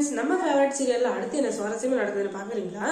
Friends நம்ம favourite சீரியலில் அடுத்து என்ன சுவாரஸ்யமாக நடக்குதுன்னு பார்க்குறீங்களா?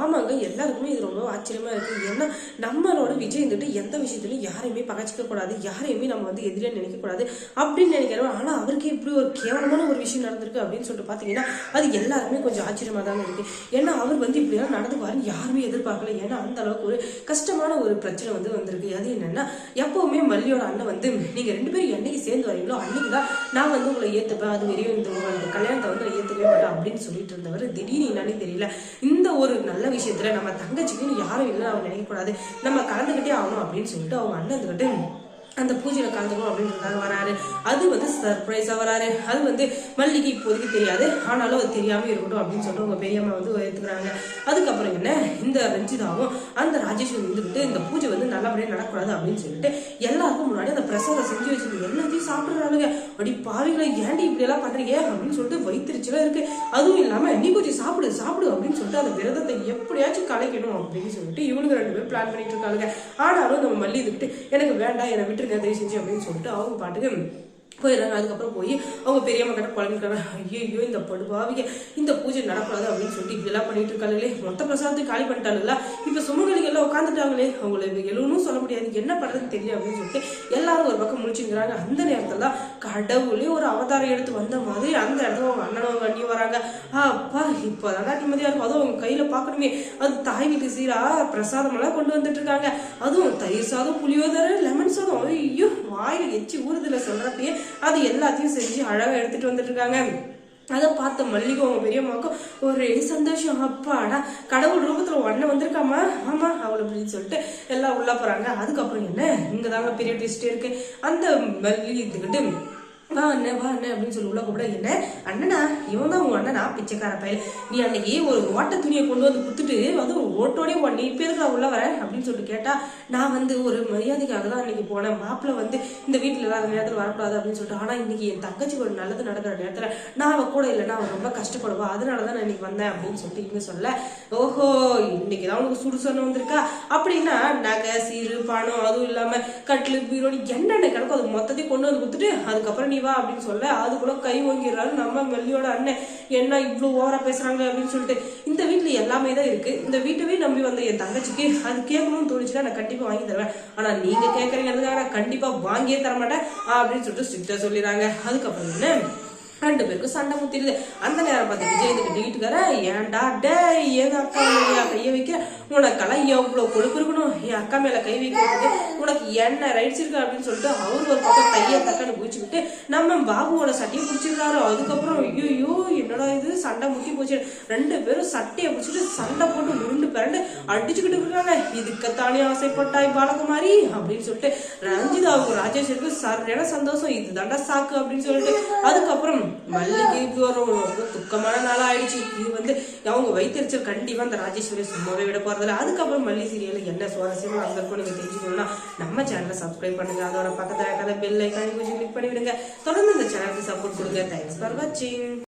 ஆமாங்க எல்லாருக்குமே இது ரொம்ப ஆச்சரியமாக இருக்குது ஏன்னா நம்மளோட விஜய் வந்துட்டு எந்த விஷயத்துலையும் யாரையுமே பகச்சிக்கக்கூடாது யாரையுமே நம்ம வந்து எதிரியாக நினைக்கக்கூடாது அப்படின்னு நினைக்கிறோம் ஆனால் அவருக்கு இப்படி ஒரு கேவலமான ஒரு விஷயம் நடந்திருக்கு அப்படின்னு சொல்லிட்டு பார்த்தீங்கன்னா அது எல்லாருமே கொஞ்சம் ஆச்சரியமாக தாங்க இருக்குது ஏன்னா அவர் வந்து இப்படியெல்லாம் நடந்துக்குவாருன்னு யாருமே எதிர்பார்க்கல. ஏன்னா அந்த அளவுக்கு ஒரு கஷ்டமான ஒரு பிரச்சனை வந்து வந்திருக்கு. அது என்னென்னா எப்போவுமே மல்லியோட அண்ணன் வந்து நீங்கள் ரெண்டு பேரும் என்னைக்கு சேர்ந்து வரீங்களோ அன்னைக்கு தான் நான் வந்து உங்களை ஏற்றுப்பேன் அது வரையும் இந்த உங்களோட கல்யாணத்தை வந்து நான் ஏத்துக்கவே அப்படின்னு சொல்லிட்டு இருந்தவர். திடீர்னு என்னன்னு தெரியல. இந்த ஒரு நல்ல விஷயத்துல நம்ம தங்கச்சிக்குன்னு யாரும் இல்லை அவங்க நினைக்கக்கூடாது. நம்ம கலந்துக்கிட்டே ஆகணும் அப்படின்னு சொல்லிட்டு அவங்க அண்ணன் வந்துகிட்டு அந்த பூஜையில் கலந்துக்கணும் அப்படின்றதுக்காக வராரு. அது வந்து சர்ப்ரைஸாக வராரு. அது வந்து மல்லிகை இப்போதைக்கு தெரியாது. ஆனாலும் அது தெரியாமல் இருக்கட்டும் அப்படின்னு சொல்லிட்டு உங்கள் பெரியம்மா வந்து எடுத்துக்கிறாங்க அதுக்கப்புறம் என்ன? இந்த ரஞ்சிதாவும் அந்த ராஜேஸ்வரி வந்துட்டு இந்த பூஜை வந்து நல்லபடியாக நடக்கூடாது அப்படின்னு சொல்லிட்டு எல்லாருக்கும் முன்னாடி அந்த பிரசாதம் செஞ்சு வச்சிருந்து எல்லாத்தையும் சாப்பிட்றாளுங்க. அப்படி பாவிகளை ஏன்டி இப்படியெல்லாம் பண்ணுறீங்க அப்படின்னு சொல்லிட்டு வயிற்றுச்சலா இருக்குது அதுவும் இல்லாமல் நீ கொஞ்சம் சாப்பிடு சாப்பிடு அப்படின்னு சொல்லிட்டு அந்த விரதத்தை எப்படியாச்சும் கலைக்கணும் அப்படின்னு சொல்லிட்டு இவனுங்க ரெண்டு பேரும் பிளான் பண்ணிட்டு இருக்காளுங்க. ஆனாலும் நம்ம மல்லி இதுக்கிட்டு எனக்கு வேண்டாம் என்னை விட்டு விட்டுருங்க தயவு செஞ்சு அப்படின்னு சொல்லிட்டு அவங்க பாட்டுக்கு போயிடுறாங்க. அதுக்கப்புறம் போய் அவங்க பெரியம்மா கிட்ட குழம்பிருக்காங்க ஐயோ இந்த படுபாவிக இந்த பூஜை நடக்கூடாது அப்படின்னு சொல்லிட்டு இதெல்லாம் பண்ணிட்டு இருக்காங்களே மொத்த பிரசாதத்தையும் காலி பண்ணிட்டாங்களா இப்ப சுமங்கலிகள் எல்லாம் உட்காந்துட்டாங்களே அவங்களை எழுவனும் சொல்ல முடியாது. என்ன பண்றதுன்னு தெரியல அப்படின்னு சொல்லிட்டு எல்லாரும் ஒரு பக்கம் முடிச்சுக்கிறாங்க அந்த நேரத்துல தான் கடவுளே ஒரு அவதாரம் எடுத்து வந்த மாதிரி அந்த இடத்துல அவங்க அண்ணனும் அவங்க வராங்க. ஆ, அப்பா இப்போதான் நிம்மதியா இருக்கும். அதுவும் அவங்க கையில பார்க்கணுமே. அது தாய் வீட்டு சீரா பிரசாதம் எல்லாம் கொண்டு வந்துட்டு இருக்காங்க. அதுவும் தயிர் சாதம் புளியோதரை லெமன் சாதம் ஐயோ வாயில் எச்சி ஊறுதுல சொல்றப்பயே அது எல்லாத்தையும் செஞ்சு அழகாக எடுத்துட்டு வந்துட்டு இருக்காங்க அதை பார்த்த மல்லிகை அவங்க பெரியம்மாவுக்கும் ஒரே சந்தோஷம். அப்பாடா கடவுள் ரூபத்தில் உடனே வந்திருக்காமா? ஆமா அவளை அப்படின்னு சொல்லிட்டு எல்லாம் உள்ள போறாங்க. அதுக்கப்புறம் என்ன? இங்கே தாங்க பெரிய ட்விஸ்டே இருக்கு. அந்த மல்லி இதுக்கிட்டு வா அண்ணன் வா அண்ணன் அப்படின்னு சொல்லி உள்ள கூப்பிட என்ன? அண்ணனா? இவன் தான் உங்க அண்ணனா? பிச்சைக்கார பயல். நீ அன்னைக்கு ஒரு ஓட்ட துணியை கொண்டு வந்து குத்துட்டு அதுவும் ஓட்டோடய ஒன் இப்ப நான் உள்ள வர? அப்படின்னு சொல்லிட்டு கேட்டா நான் வந்து ஒரு மரியாதைக்காக தான் அன்னைக்கு போனேன். மாப்பிள்ள வந்து இந்த வீட்டுல இல்லாத நேரத்தில் வரக்கூடாது அப்படின்னு சொல்லிட்டு ஆனா இன்னைக்கு என் தங்கச்சி ஒரு நல்லது நடக்கிற நேரத்துல நான் அவ கூட இல்லைன்னா அவன் ரொம்ப கஷ்டப்படுவா. அதனாலதான் நான் இன்னைக்கு வந்தேன் அப்படின்னு சொல்லிட்டு இவங்க சொல்ல ஓஹோ இன்னைக்கு தான் உனக்கு சுடு சொன்ன வந்திருக்கா? அப்படின்னா நகை சீரு பணம் அதுவும் இல்லாம கட்டில் பீரோனி என்னென்ன கணக்கோ அது மொத்தத்தையும் கொண்டு வந்து கொடுத்துட்டு அதுக்கப்புறம் நீ வா அப்படின்னு சொல்ல அது கூட கை வாங்கிடுறாரு நம்ம மெல்லியோட அண்ணன் என்ன இவ்வளவு ஓவரா பேசுறாங்க அப்படின்னு சொல்லிட்டு இந்த வீட்டுல எல்லாமே தான் இருக்கு. இந்த வீட்டவே நம்பி வந்த என் தங்கச்சிக்கு அது கேட்கணும்னு தோணுச்சுன்னா நான் கண்டிப்பா வாங்கி தருவேன். ஆனா நீங்க கேட்கறீங்கிறதுக்காக நான் கண்டிப்பா வாங்கியே தர மாட்டேன் அப்படின்னு சொல்லிட்டு ஸ்ட்ரிக்டா சொல்லிடுறாங்க. அதுக்கப்புறம் என்ன? ரெண்டு பேருக்கும் சண்டை முத்திடுது. அந்த நேரம் பார்த்து விஜய் இதுக்கு ஏன்டா டே ஏன் அக்கா கையை வைக்க? உனக்கெல்லாம் எவ்வளோ கொழுப்பு இருக்கணும்? என் அக்கா மேலே கை வைக்கிறதுக்கு உனக்கு என்ன ரைட்ஸ் இருக்கு அப்படின்னு சொல்லிட்டு அவர் ஒரு பக்கம் கையை தக்கன்னு பிடிச்சிக்கிட்டு நம்ம பாபுவோட சட்டையை பிடிச்சிருக்காரு. அதுக்கப்புறம் ஐயோ என்னடா இது? சண்டை முக்கி போச்சு. ரெண்டு பேரும் சட்டையை பிடிச்சிட்டு சண்டை போட்டு அடிச்சுக்கிட்டு இருக்காங்க. இதுக்கத்தானே ஆசைப்பட்டாய் பாலகுமாரி? அப்படின்னு சொல்லிட்டு ரஞ்சிதா அவங்க ராஜேஷருக்கு சரியான சந்தோஷம். இதுதாண்டா சாக்கு அப்படின்னு சொல்லிட்டு. அதுக்கப்புறம் மல்லிகை இப்படி ஒரு ரொம்ப துக்கமான நாளா ஆயிடுச்சு. இது வந்து அவங்க வைத்தறிச்சல் கண்டிப்பா அந்த ராஜேஸ்வரி சும்மாவே விட போகிறதில்ல அதுக்கப்புறம் மல்லி சீரியல் என்ன சுவாரஸ்யமா நடந்திருக்கும் நீங்க தெரிஞ்சுக்கணும்னா நம்ம சேனலை சப்ஸ்கிரைப் பண்ணுங்க. அதோட பக்கத்துல இருக்கிற பெல் ஐக்கானி கொஞ்சம் கிளிக் பண்ணிவிடுங்க. தொடர்ந்து இந்த சேனலுக்கு சப்போர்ட் கொடுங்க. தேங்க்ஸ் ஃபார் வாட்சிங்